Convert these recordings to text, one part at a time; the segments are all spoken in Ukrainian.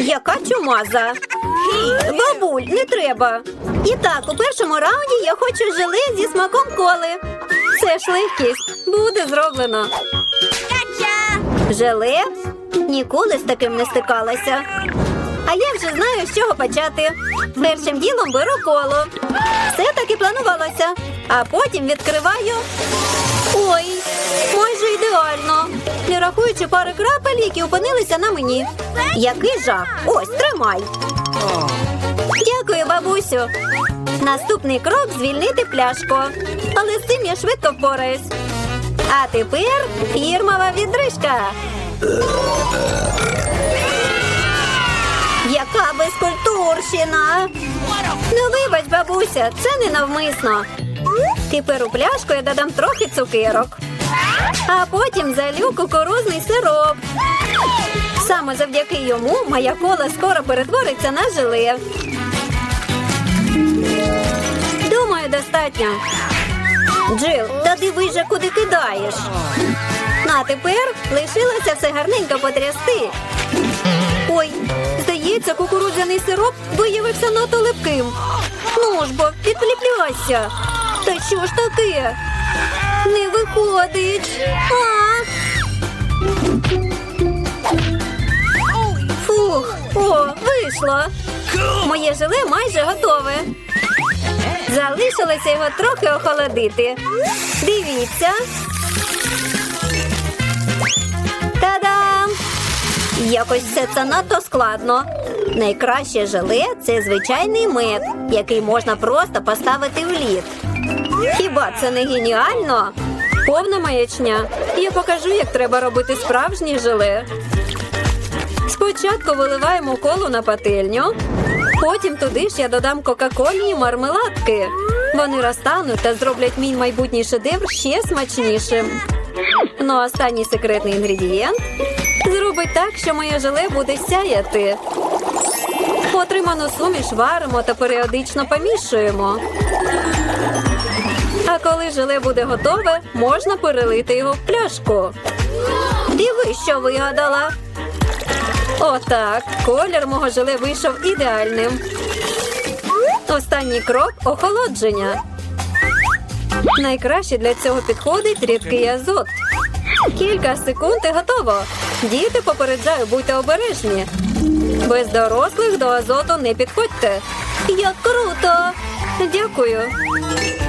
Яка чумаза. Бабуль, не треба. І так, у першому раунді я хочу желе зі смаком коли. Це ж легкість. Буде зроблено. Желе? Ніколи з таким не стикалася. А я вже знаю, з чого почати. Першим ділом беру коло. Все так і планувалося. А потім відкриваю. Ой, майже ідеально. Рахуючи пари крапель, які опинилися на мені. Який жах! Ось, тримай. Дякую, бабусю. Наступний крок звільнити пляшку. Але з цим я швидко впораюсь. А тепер фірмова відрижка. Яка безкультурщина! Ну, вибач, бабуся, це не навмисно. Тепер у пляшку я додам трохи цукерок, а потім залю кукурузний сироп. Саме завдяки йому моя кола скоро перетвориться на желе. Думаю, достатньо. Джил, та дивись же, куди кидаєш. А тепер лишилося все гарненько потрясти. Ой, здається, кукурудзяний сироп виявився надто липким. Ну ж бо, підліпляйся. Та що ж таке? Не виходить. А! Фух, о, вийшло. Моє желе майже готове. Залишилося його трохи охолодити. Дивіться. Та-дам! Якось все це надто складно. Найкраще желе це звичайний мед, який можна просто поставити в лід. Хіба це не геніально? Повна маячня. Я покажу, як треба робити справжнє желе. Спочатку виливаємо колу на пательню, потім туди ж я додам кока-колі і мармеладки. Вони розтануть та зроблять мій майбутній шедевр ще смачнішим. Ну а останній секретний інгредієнт зробить так, що моє желе буде сяяти. Отриману суміш варимо та періодично помішуємо. А коли желе буде готове, можна перелити його в пляшку. Диви, що вигадала. Отак, колір мого желе вийшов ідеальним. Останній крок охолодження. Найкраще для цього підходить рідкий азот. Кілька секунд і готово. Діти попереджаю, будьте обережні. Без дорослих до азоту не підходьте. Як круто! Дякую.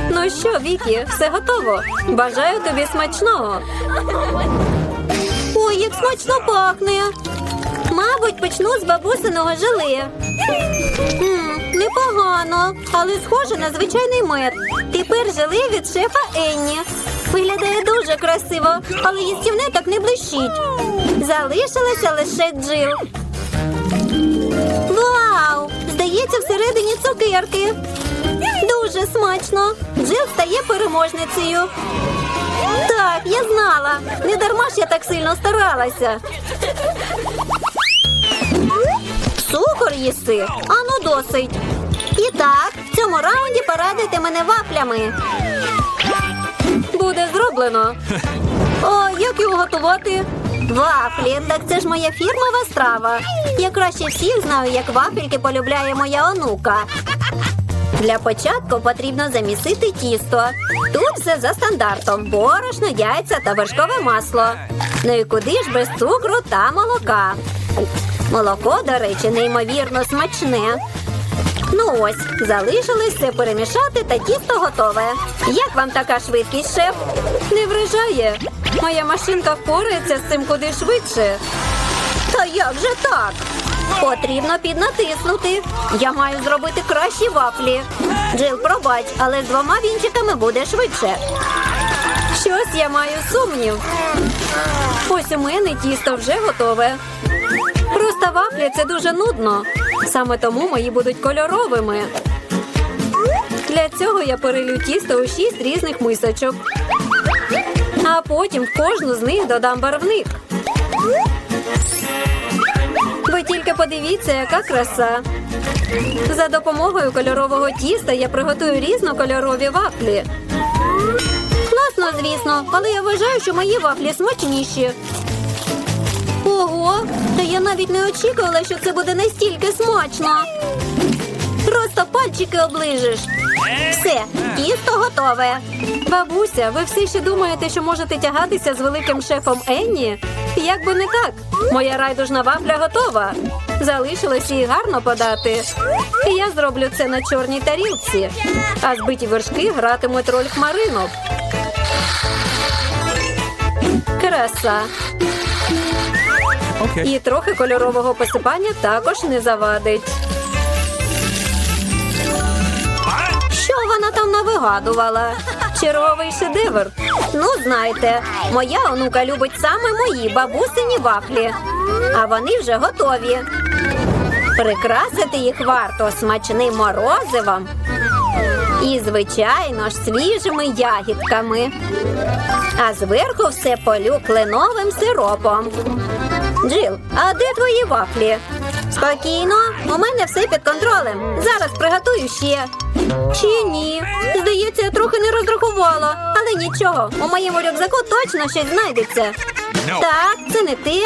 Ну що, Вікі, все готово. Бажаю тобі смачного. Ой, як смачно пахне. Мабуть, почну з бабусиного желе. Непогано, але схоже на звичайний мед. Тепер желе від шефа Енні. Виглядає дуже красиво, але їстівне так не блищить. Залишилося лише джил. Вау! Здається, всередині цукерки. Дуже смачно. Джил стає переможницею. Так, я знала. Не дарма ж я так сильно старалася. Цукор їси? Ану досить. І так, в цьому раунді порадуйте мене вафлями. Буде зроблено. О, як його готувати? Вафлі, так це ж моя фірмова страва. Я краще всіх знаю, як вафельки полюбляє моя онука. Для початку потрібно замісити тісто. Тут все за стандартом: борошно, яйця та вершкове масло. Ну і куди ж без цукру та молока? Молоко, до речі, неймовірно смачне. Ну ось, залишилось все перемішати та тісто готове. Як вам така швидкість, шеф? Не вражає. Моя машинка впорається з цим куди швидше. Та як же так? Потрібно піднатиснути. Я маю зробити кращі вафлі. Джил, пробач, але з двома вінчиками буде швидше. Щось я маю сумнів. Ось у мене тісто вже готове. Просто вафлі це дуже нудно. Саме тому мої будуть кольоровими. Для цього я перелю тісто у шість різних мисочок. А потім в кожну з них додам барвник. Тільки подивіться, яка краса. За допомогою кольорового тіста я приготую різнокольорові вафлі. Класно, звісно, але я вважаю, що мої вафлі смачніші. Ого, та я навіть не очікувала, що це буде настільки смачно. Просто пальчики оближеш. Все, тісто готове. Бабуся, ви все ще думаєте, що можете тягатися з великим шефом Енні? Як би не так, моя райдужна вафля готова. Залишилось її гарно подати. І я зроблю це на чорній тарілці. А збиті вершки гратимуть роль хмаринок. Краса. Okay. І трохи кольорового посипання також не завадить. Там? Черговий шедевр. Ну, знаєте, моя онука любить саме мої бабусині вафлі. А вони вже готові. Прикрасити їх варто смачним морозивом і, звичайно ж, свіжими ягідками. А зверху все полю кленовим сиропом. Джил, а де твої вафлі? Спокійно, у мене все під контролем. Зараз приготую ще. Чи ні? Здається, я трохи не розрахувала. Але нічого, у моєму рюкзаку точно щось знайдеться. Так, це не ти.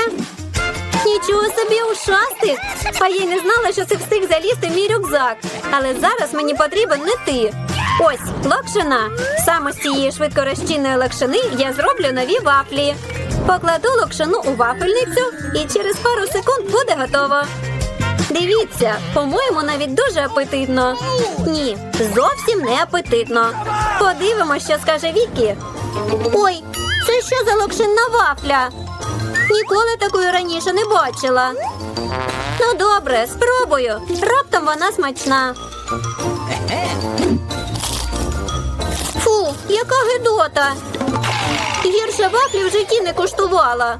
Нічого собі ушастик. А я й не знала, що ти встиг залізти в мій рюкзак. Але зараз мені потрібен не ти. Ось локшина. Саме з цієї швидкорозчинної локшини я зроблю нові вафлі. Покладу локшину у вафельницю і через пару секунд буде готово. Дивіться, по-моєму, навіть дуже апетитно. Ні, зовсім не апетитно. Подивимося, що скаже Вікі. Ой, це що за локшинна вафля? Ніколи такої раніше не бачила. Ну, добре, спробую. Раптом вона смачна. Фу, яка гидота. Гірше вафлі в житті не куштувала.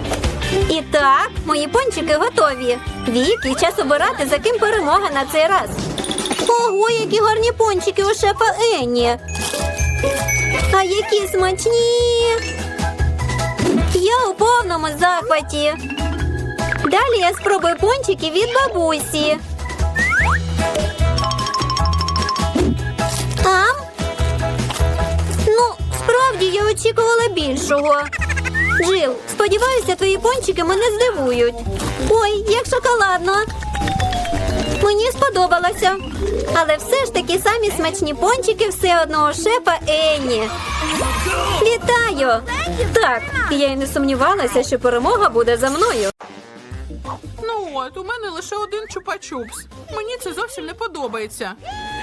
І так, мої пончики готові. Віки, час обирати, за ким перемога на цей раз. Ого, які гарні пончики у шефа Енні. А які смачні. Я у повному захваті. Далі я спробую пончики від бабусі. Ам? Ну, справді я очікувала більшого. Джил, сподіваюся, твої пончики мене здивують. Ой, як шоколадно. Мені сподобалося. Але все ж таки самі смачні пончики все одного шефа Енні. Вітаю! Так, я й не сумнівалася, що перемога буде за мною. Ну от, у мене лише один чупа-чупс. Мені це зовсім не подобається.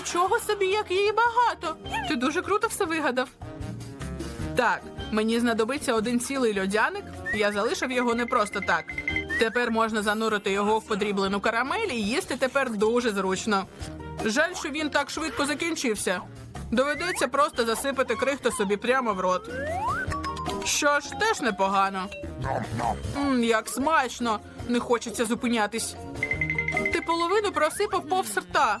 Нічого собі, як її багато. Ти дуже круто все вигадав. Так, мені знадобиться один цілий льодяник. Я залишив його не просто так. Тепер можна занурити його в подріблену карамель і їсти тепер дуже зручно. Жаль, що він так швидко закінчився. Доведеться просто засипати крихту собі прямо в рот. Що ж, теж непогано. Мм, як смачно, не хочеться зупинятись. Ти половину просипав повз рта.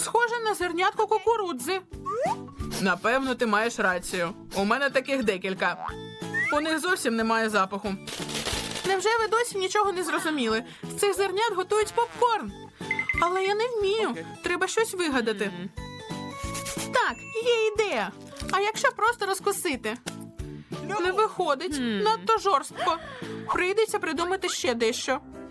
Схоже на зернятко кукурудзи. Напевно, ти маєш рацію. У мене таких декілька. У них зовсім немає запаху. Невже ви досі нічого не зрозуміли? З цих зернят готують попкорн. Але я не вмію. Треба щось вигадати. Так, є ідея. А якщо просто розкусити? Не виходить, надто жорстко. Прийдеться придумати ще дещо.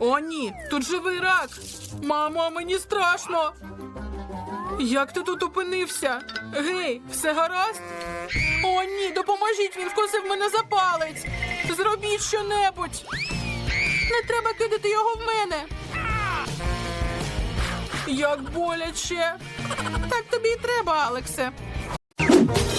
О, ні, тут живий рак. Мамо, мені страшно. Як ти тут опинився? Гей, все гаразд? О, ні, допоможіть, він вкусив мене за палець. Зробіть щонебудь. Не треба кидати його в мене. Як боляче. Так тобі і треба, Алексе.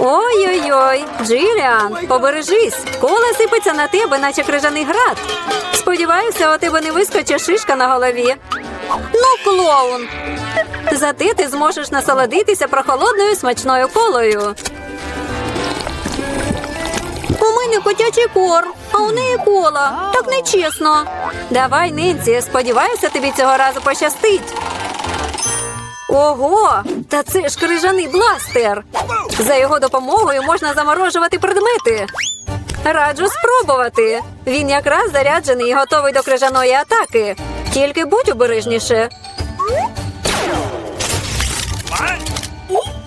Ой-ой-ой, Джиліан, побережись. Кола сипеться на тебе, наче крижаний град. Сподіваюся, у тебе не вискочить шишка на голові. Ну, клоун. Зате ти зможеш насолодитися прохолодною смачною колою. У мене котячий корм, а у неї кола. Так нечесно. Давай, Ненсі, сподіваюся, тобі цього разу пощастить. Ого, та це ж крижаний бластер. За його допомогою можна заморожувати предмети. Раджу спробувати. Він якраз заряджений і готовий до крижаної атаки. Тільки будь обережніше.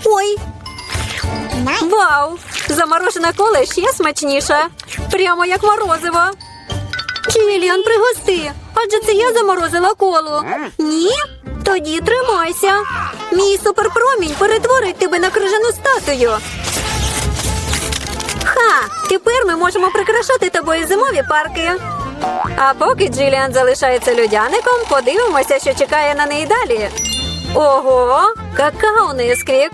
Ой. Вау! Заморожена кола ще смачніша. Прямо як морозиво. Чиліан, пригости. Адже це я заморозила колу. Ні? Тоді тримайся. Мій суперпромінь перетворить тебе на крижану статую. Ха! Тепер ми можемо прикрашати тобою зимові парки. А поки Джиліан залишається людяником, подивимося, що чекає на неї далі. Ого, какао несквік.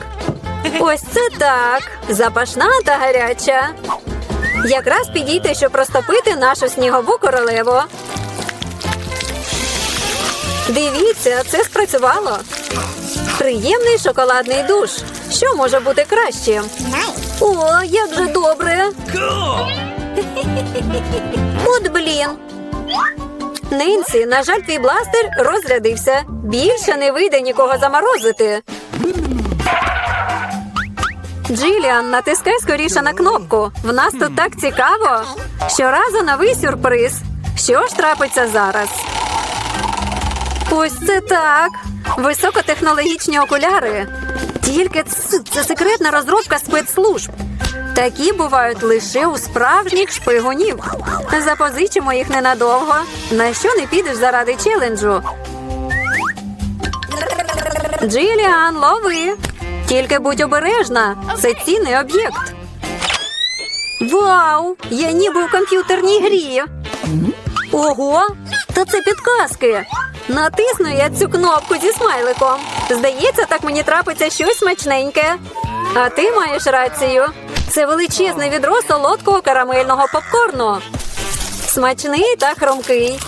Ось це так. Запашна та гаряча. Якраз підійти, щоб розтопити нашу снігову королеву. Дивіться, це спрацювало. Приємний шоколадний душ. Що може бути краще? О, як же добре. От блін. Нинці, на жаль, твій бластер розрядився. Більше не вийде нікого заморозити. Джиліан, натискай скоріше на кнопку. В нас тут так цікаво. Щоразу новий сюрприз. Що ж трапиться зараз? Ось це так. Високотехнологічні окуляри. Тільки ц- це секретна розробка спецслужб. Такі бувають лише у справжніх шпигунів. Запозичимо їх ненадовго. На що не підеш заради челенджу? Джиліан, лови. Тільки будь обережна. Це цінний об'єкт. Вау! Я ніби у комп'ютерній грі. Ого! Та це підказки. Натисну я цю кнопку зі смайликом. Здається, так мені трапиться щось смачненьке. А ти маєш рацію. Це величезне відро солодкого карамельного попкорну. Смачний та хромкий.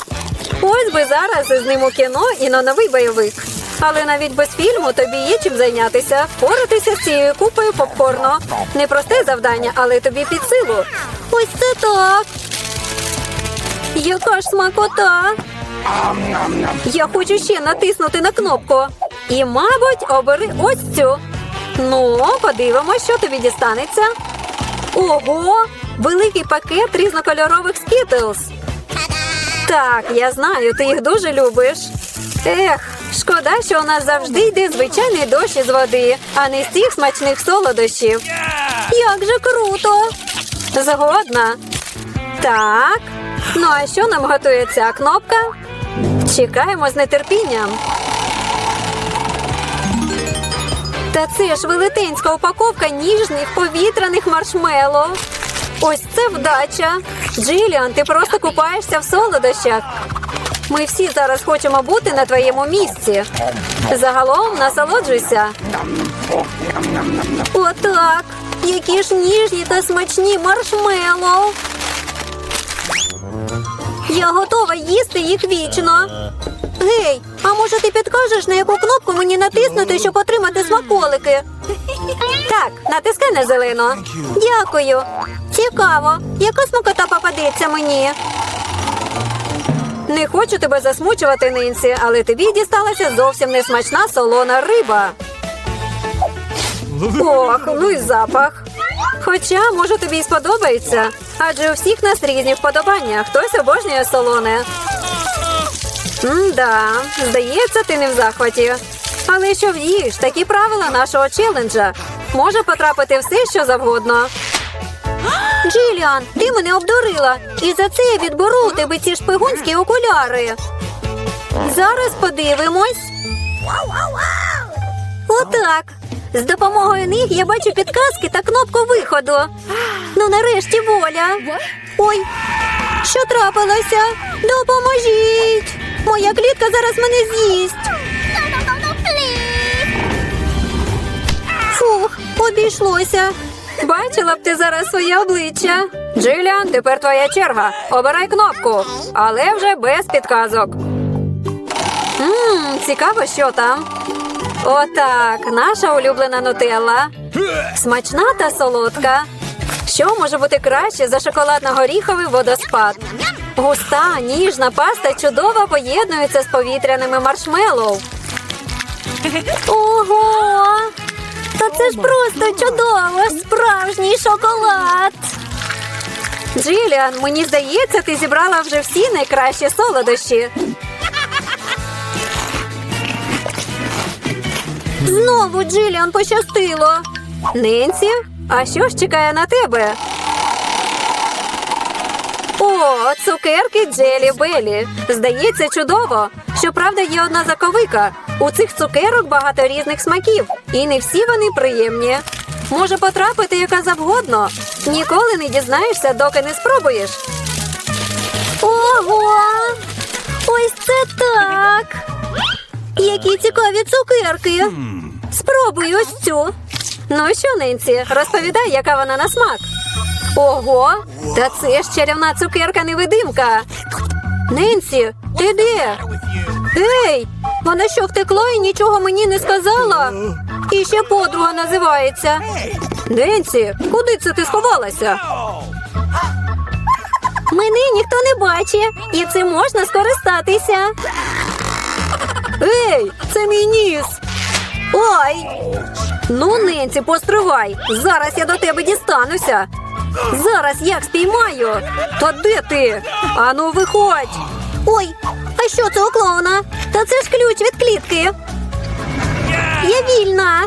Ось би зараз із ним у кіно і на новий бойовик. Але навіть без фільму тобі є чим зайнятися, впоратися з цією купою попкорну. Непросте завдання, але тобі під силу. Ось це так. Яка ж смакота! Я хочу ще натиснути на кнопку. І, мабуть, обери ось цю. Ну, подивимось, що тобі дістанеться. Ого! Великий пакет різнокольорових скітлз. Так, я знаю, ти їх дуже любиш. Ех, шкода, що у нас завжди йде звичайний дощ із води, а не з цих смачних солодощів. Як же круто! Згодна. Так. Ну а що нам готує ця кнопка? Чекаємо з нетерпінням. Та це ж велетенська упаковка ніжних повітряних маршмело. Ось це вдача. Джиліан, ти просто купаєшся в солодощах. Ми всі зараз хочемо бути на твоєму місці. Загалом насолоджуйся. Отак. Які ж ніжні та смачні маршмеллоу. Я готова їсти їх вічно. Гей, а може ти підкажеш, на яку кнопку мені натиснути, щоб отримати смаколики? Так, натискай на зелену. Дякую. Цікаво, яка смакота попадеться мені. Не хочу тебе засмучувати, Нинсі, але тобі дісталася зовсім несмачна солона риба. Ох, ну й запах. Хоча, може, тобі й сподобається. Адже у всіх нас різні вподобання. Хтось обожнює солоне. М-да, здається, ти не в захваті. Але що вдієш, такі правила нашого челенджа. Може потрапити все, що завгодно. Джиліан, ти мене обдурила. І за це я відберу у тебе ці шпигунські окуляри. Зараз подивимось. Отак. З допомогою них я бачу підказки та кнопку виходу. Ну, нарешті воля. Ой, що трапилося? Допоможіть! Моя клітка зараз мене з'їсть. Фух, обійшлося. Бачила б ти зараз своє обличчя. Джиліан, тепер твоя черга. Обирай кнопку, але вже без підказок. Ммм, цікаво, що там. Отак, наша улюблена нутелла. Смачна та солодка. Що може бути краще за шоколадно-горіховий водоспад? Густа, ніжна паста чудово поєднується з повітряними маршмеллоу. Ого! Та це ж просто чудово! Справжній шоколад! Джиліан, мені здається, ти зібрала вже всі найкращі солодощі. Знову Джиліан пощастило. Ненсі, а що ж чекає на тебе? О, цукерки Джелі Белі. Здається, чудово. Щоправда, є одна заковика. У цих цукерок багато різних смаків, і не всі вони приємні. Може потрапити яка завгодно. Ніколи не дізнаєшся, доки не спробуєш. Ого! Ось це так! Які цікаві цукерки! Спробуй ось цю. Ну що, Ненсі, розповідай, яка вона на смак. Ого, та це ж чарівна цукерка-невидимка. Ненсі, ти де? Ей, вона що втекла і нічого мені не сказала? І ще подруга називається. Ненсі, куди це ти сховалася? Мене ніхто не бачить, і цим можна скористатися. Ей, це мій ніс. Ой. Ну, Ненці, постривай. Зараз я до тебе дістануся. Зараз як спіймаю. Та де ти? Ану, виходь. Ой, а що це у клоуна? Та це ж ключ від клітки. Я вільна.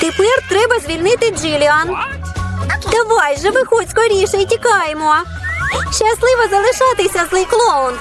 Тепер треба звільнити Джиліан. Давай же, виходь скоріше і тікаємо. Щасливо залишатися, злий клоун.